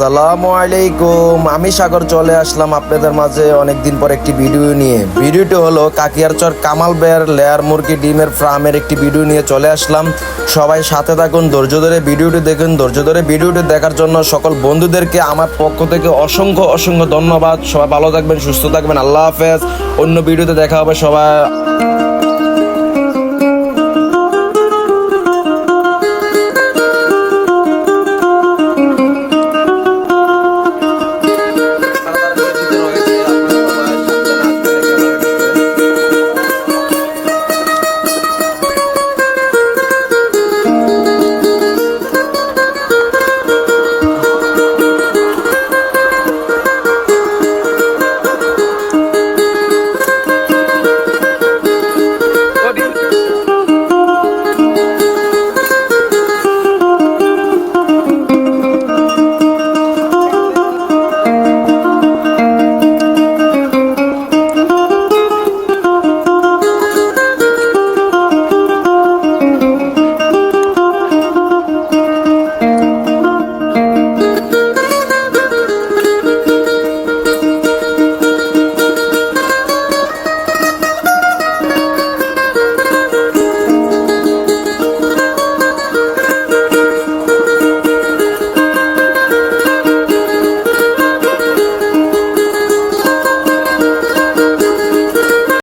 আসসালামু আলাইকুম। আমি সাগর চলে আসলাম আপনাদের মাঝে অনেকদিন পর একটি ভিডিও নিয়ে। ভিডিওটি হলো কাকিয়ারচর কামাল বেয়ার লেয়ার মুরগি ডিমের ফার্মের একটি ভিডিও নিয়ে চলে আসলাম। সবাই সাথে থাকুন, ধৈর্য ধরে ভিডিওটি দেখুন। ধৈর্য ধরে ভিডিওটি দেখার জন্য সকল বন্ধুদেরকে আমার পক্ষ থেকে অসংখ্য অসংখ্য ধন্যবাদ। সবাই ভালো থাকবেন, সুস্থ থাকবেন। আল্লাহ হাফেজ। অন্য ভিডিওতে দেখা হবে সবাই।